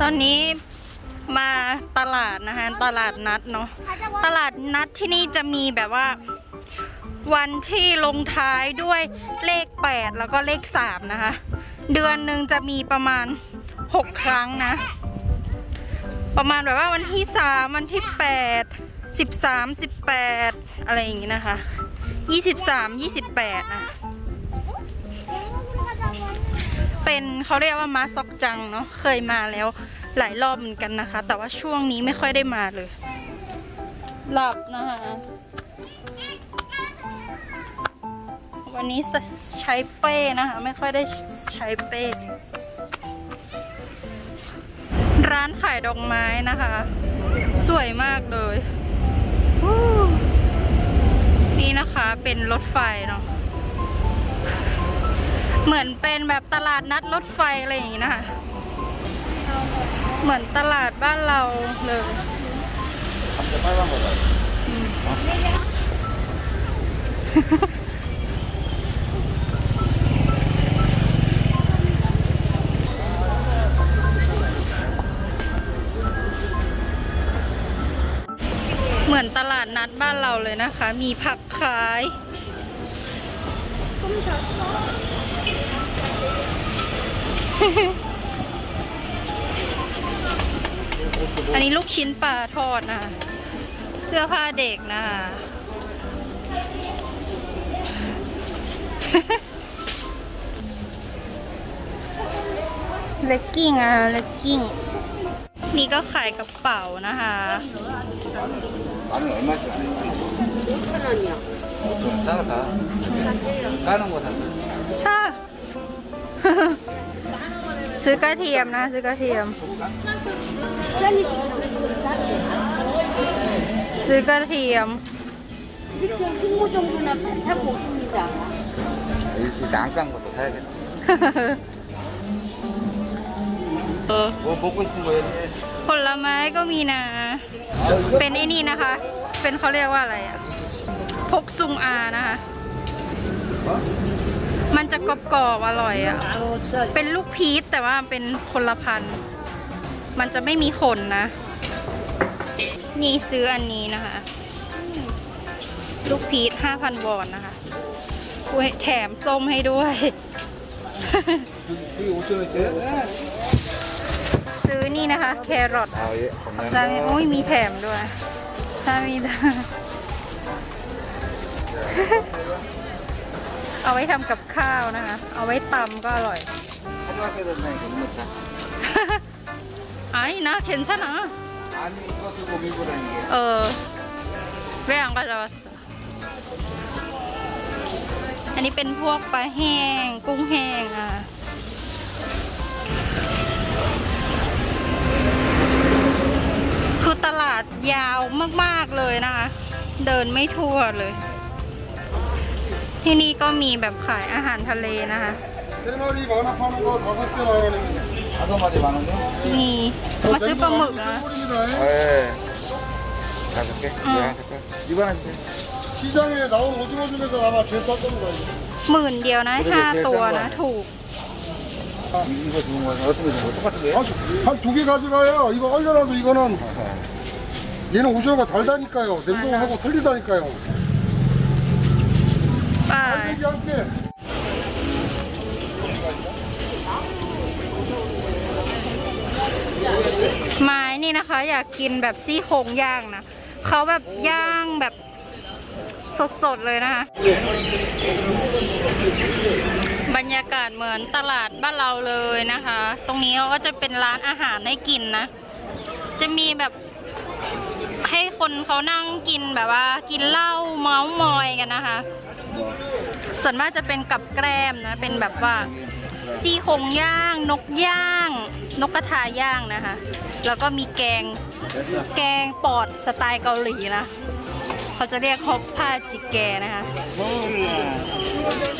ตอนนี้มาตลาดนะคะตลาดนัดเนาะตลาดนัดที่นี่จะมีแบบว่า วันที่ลงท้ายด้วยเลข 8 แล้วก็เลข 3 นะคะ เดือนหนึ่งจะมีประมาณ 6 ครั้งนะ ประมาณแบบว่าวันที่ 3 วันที่ 8 13 18 อะไรอย่างงี้นะคะ 23 28นะ เป็นเขาเรียกว่ามาซอกจังเนาะเคยมาแล้วหลายรอบเหมือนกันนะคะ แต่ว่าช่วงนี้ไม่ค่อยได้มาเลย หลับนะคะวันนี้ใช้เป้นะคะ ไม่ค่อยได้ใช้เป้ ร้านขายดอกไม้นะคะ สวยมากเลย นี่นะคะเป็นรถไฟเนาะ เหมือนเป็นแบบตลาดนัดรถไฟอะไรอย่างงี้นะคะ เหมือนตลาดบ้านเราเลยเหมือนตลาดนัดบ้านเราเลยนะคะ มีผักขาย อันนี้ลูกชิ้นปลาทอดนะคะเสื้อผ้าเด็กนะคะเลกกิ้งอะ เลกกิ้ง นี่ก็ขายกระเป๋านะคะ나는 ซื้อกระเทียมนะ ซื้อกระเทียม ซื้อกระเทียม 이렇게 흰모 정도는 타고 오십니다. 이 난깐 것도 사야겠다. เออ 뭐 먹고 싶은 거 얘기해. ผลไม้ก็มีนะ เป็นไอ้นี่นะคะ เป็นเขาเรียกว่าอะไรอะพกซุงอานะคะ มันจะกรอบกรอบอร่อยอะ เป็นลูกพีชแต่ว่าเป็นคนละพัน มันจะไม่มีขนนะ นี่ซื้ออันนี้นะคะ ลูกพีชห้าพันวอนนะคะแถมส้มให้ด้วยซื้อนี่นะคะ แครอทจะมีโอ้ยมีแถมด้วย ถ้ามี เอาไว้ทำกับข้าวนะคะ เอาไว้ตำก็อร่อยไอ้นะเข็นชนะเออแว่งก็จะอันนี้เป็นพวกปลาแห้ง กุ้งแห้งอะคือตลาดยาวมาก ๆ เลยนะคะ เดินไม่ทั่วเลย ที่นี่ก็มีแบบขายอาหารทะเลนะคะ 세 마리 만 원 파는 거 다섯 개 나가는 다섯 마리 만 원이요? มีมาซื้อปลาหมึกนะ 꼴입니다. 예. 다섯 개? 응. 이거 하나 줄까? 이거 하나 주세요. 시장에 나온 오징어 중에서 아마 제일 싼 겁니다. 이거. หมื่นเดียวนะห้าตัวนะ ถูก 이- 이거 좋은 거는 어떤 게 좋은 거 똑같은 거예요? 한 두 개 가져가요. 이거 얼려놔도 이거는 얘는 오징어가 달다니까요. 냉동하고 틀리다니까요. ไป.ม้นี่นะคะ อยากกินแบบซี่โครงย่างนะเขาแบบย่างแบบสดๆเลยนะคะ บรรยากาศเหมือนตลาดบ้านเราเลยนะคะ ตรงนี้เขาก็จะเป็นร้านอาหารให้กินนะ จะมีแบบ ให้คนเขานั่งกินแบบว่า กินเหล้าเมาส์มอยกันนะคะ ส่วนมากจะเป็นกับแกล้มนะ เป็นแบบว่าซี่โครงย่าง นกย่าง นกกระทาย่างนะคะ แล้วก็มีแกง.แกงปอดสไตล์เกาหลีนะเขาจะเรียกฮอกผ้าจิแกนะคะ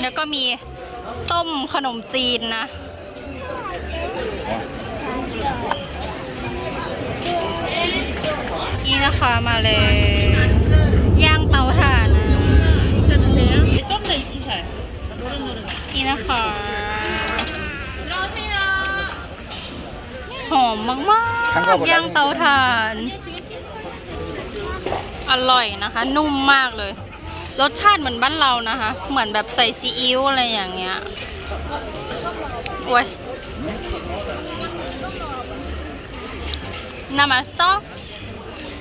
แล้วก็มีต้มขนมจีนนะ นี่นะคะมาเลยย่างเตาถ่านนะนี่นะคะหอมมากๆย่างเตาถ่าน อร่อยนะคะ นุ่มมากเลย รสชาติเหมือนบ้านเรานะคะ เหมือนแบบใส่ซีอิ๊วอะไรอย่างเงี้ยโอ้ย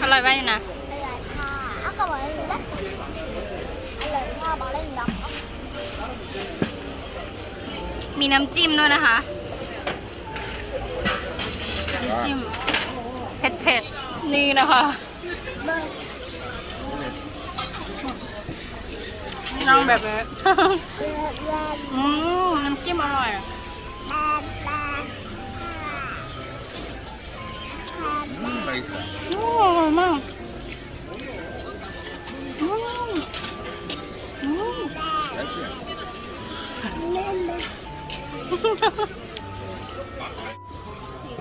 อร่อยไหมนะมีน้ำจิ้มด้วยนะคะน้ำจิ้มเผ็ดๆนี่นะคะน้องแบบนี้น้ำจิ้มอร่อย โอ้อร่อยมาก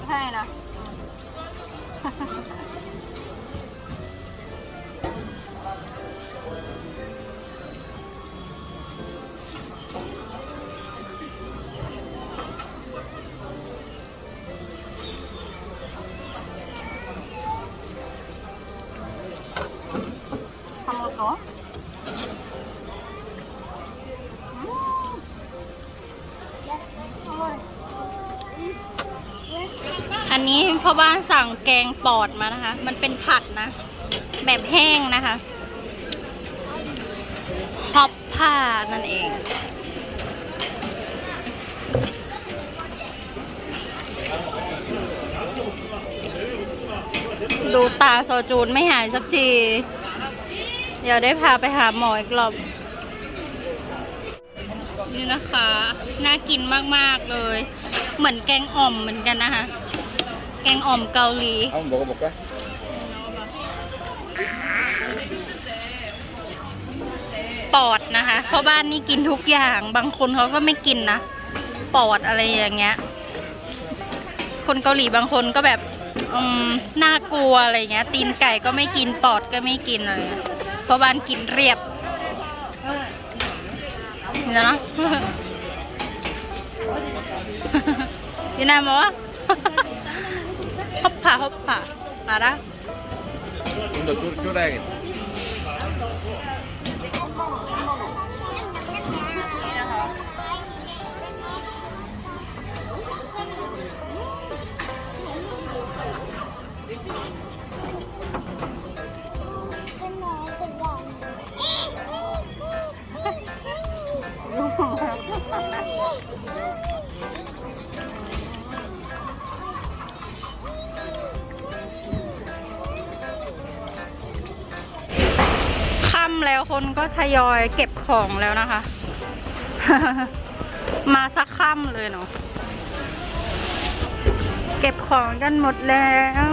ใช่นะ เหรออืมอร่อยอันนี้พ่อบ้านสั่งแกงปอดมานะคะ มันเป็นผัดนะ แบบแห้งนะคะฮอปผ้านั่นเองดูตาโซจูนไม่หายสักที เดี๋ยวได้พาไปหาหมออีกรอบนี่นะคะ น่ากินมากๆเลย เหมือนแกงอ่อมเหมือนกันนะคะ แกงอ่อมเกาหลี เอาบอกบอกกันปอดนะคะ เพราะบ้านนี่กินทุกอย่าง บางคนเขาก็ไม่กินนะ ปอดอะไรอย่างเงี้ย คนเกาหลีบางคนก็แบบน่ากลัวอะไรเงี้ย ตีนไก่ก็ไม่กิน ปอดก็ไม่กินอะไร พราะบ้านกินเรียบเดี๋ยวนะยูนามบอกว่าฮอปผาฮอปผามาละ좀더 คนก็ทยอยเก็บของแล้วนะคะ มาสักค่ำเลยเนาะเก็บของกันหมดแล้ว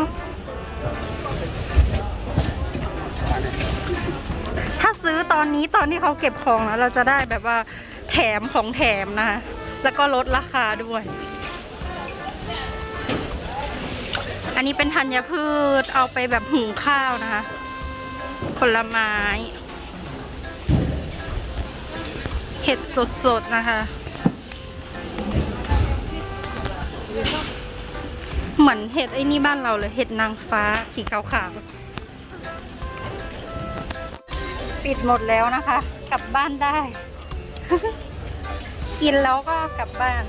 ถ้าซื้อตอนนี้ตอนที่เขาเก็บของแล้วเราจะได้แบบว่าแถมของแถมนะคะแล้วก็ลดราคาด้วย อันนี้เป็นธัญพืชเอาไปแบบหุงข้าวนะคะ ผลไม้ เห็ดสดๆนะคะ เหมือนเห็ดไอ้นี่บ้านเราเลย เห็ดนางฟ้าสีขาวๆ ปิดหมดแล้วนะคะ กลับบ้านได้ กินแล้วก็กลับบ้าน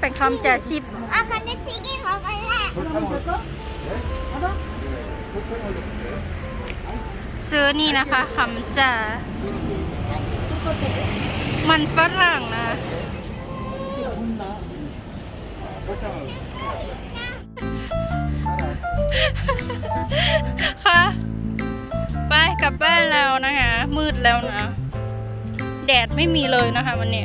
เป็นคำจ็ดสิบชิคซื้อนี่นะคะคำจ่ามันฝรั่งนะค่ะไปกลับบ้านแล้วนะคะ มืดแล้วนะ แดดไม่มีเลยนะคะวันนี้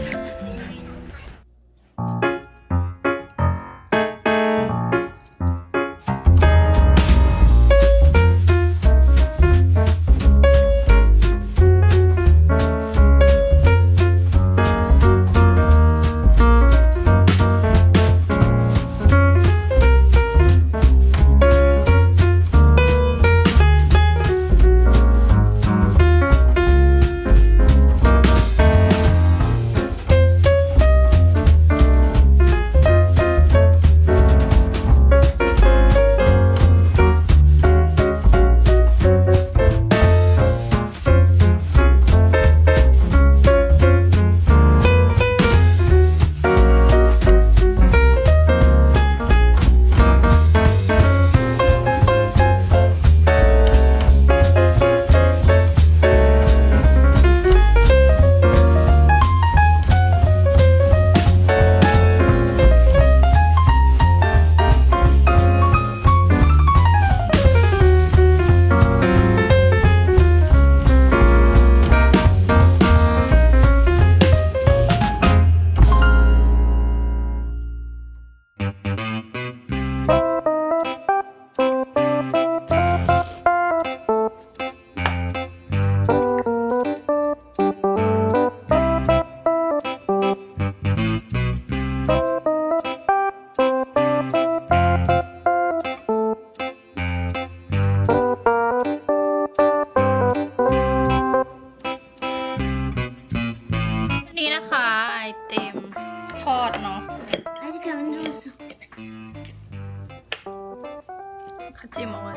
เขาจิ้มออกมา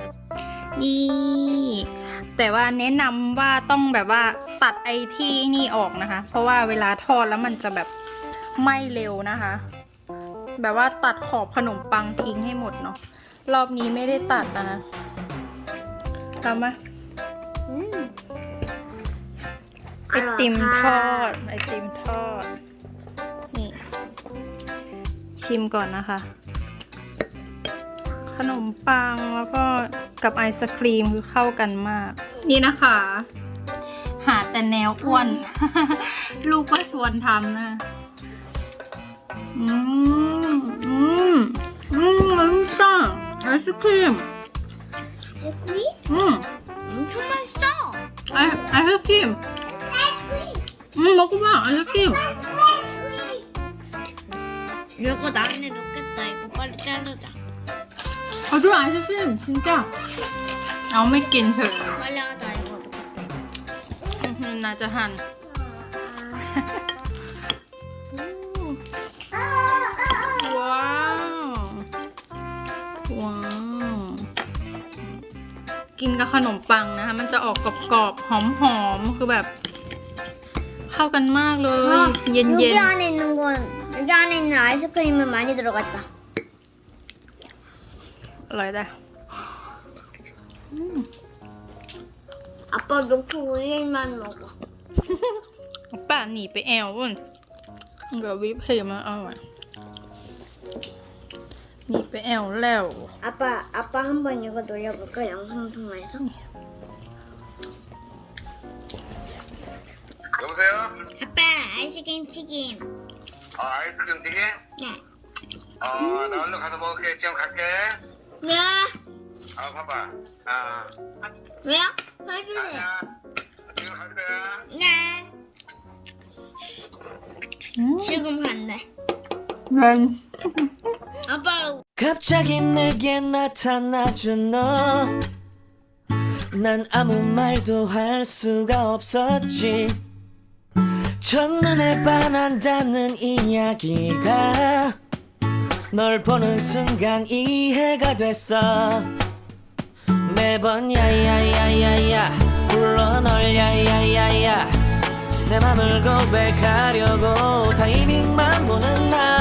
นี่ แต่ว่าแนะนำว่าต้องแบบว่าตัดไอที่นี่ออกนะคะ เพราะว่าเวลาทอดแล้วมันจะแบบไหม้เร็วนะคะ แบบว่าตัดขอบขนมปังทิ้งให้หมดเนาะรอบนี้ไม่ได้ตัดนะคะทำมา 음. ไอติมทอดไอติมทอด นี่ ชิมก่อนนะคะ ขนมปังแล้วก็กับไอศครีมคือเข้ากันมาก นี่นะคะ หาแต่แนวอ้วน ลูกก็ชวนทำนะ อืม อืม อืมมันจ้าไอศครีม 에프리? อืม 엄청 맛있어. ไอไอศครีม อืม먹어봐ไอศครีม 이거 나안에 넣겠다. 이거 빨리 자르자. เขาดูไอศครีมจริงจ้ะเอาไม่กินเถอะ 빨리 하자 이거 넣겠다. อื้อหือน่าจะหั่น ว้าว ว้าว กินกับขนมปังนะคะ มันจะออกกรอบๆ หอมๆ คือแบบ เข้ากันมากเลย เย็น 여기 안에 있는 건 여기 안에 있는 아이스크림은 많이 들어갔다. ๆ อร่อยแต่ 아빠 놓고 우유만 먹어. ป้าหนีไปแอลวุ่นเดี๋ยววิปครีมมาอร่อยหนีไปแอลแล้ว 아빠 아빠 한번 이거 놀려볼까 영상 통화해서? 여보세요? 아빠 아이스크림 튀김. 아, 아이스크림 튀김? 네. 어, 나 얼른 가서 먹을게. 지금 갈게. 네. 아 봐봐. 아. 왜요? 해주세요. 네. 음. 지금 봤네. 네. 아빠. 갑자기 내게 나타나준 너. 난 아무 말도 할 수가 없었지. 첫눈에 반한다는 이야기가 널 보는 순간 이해가 됐어. 매번 야야야야야 불러 널 야야야야 내 맘을 고백하려고 타이밍만 보는 나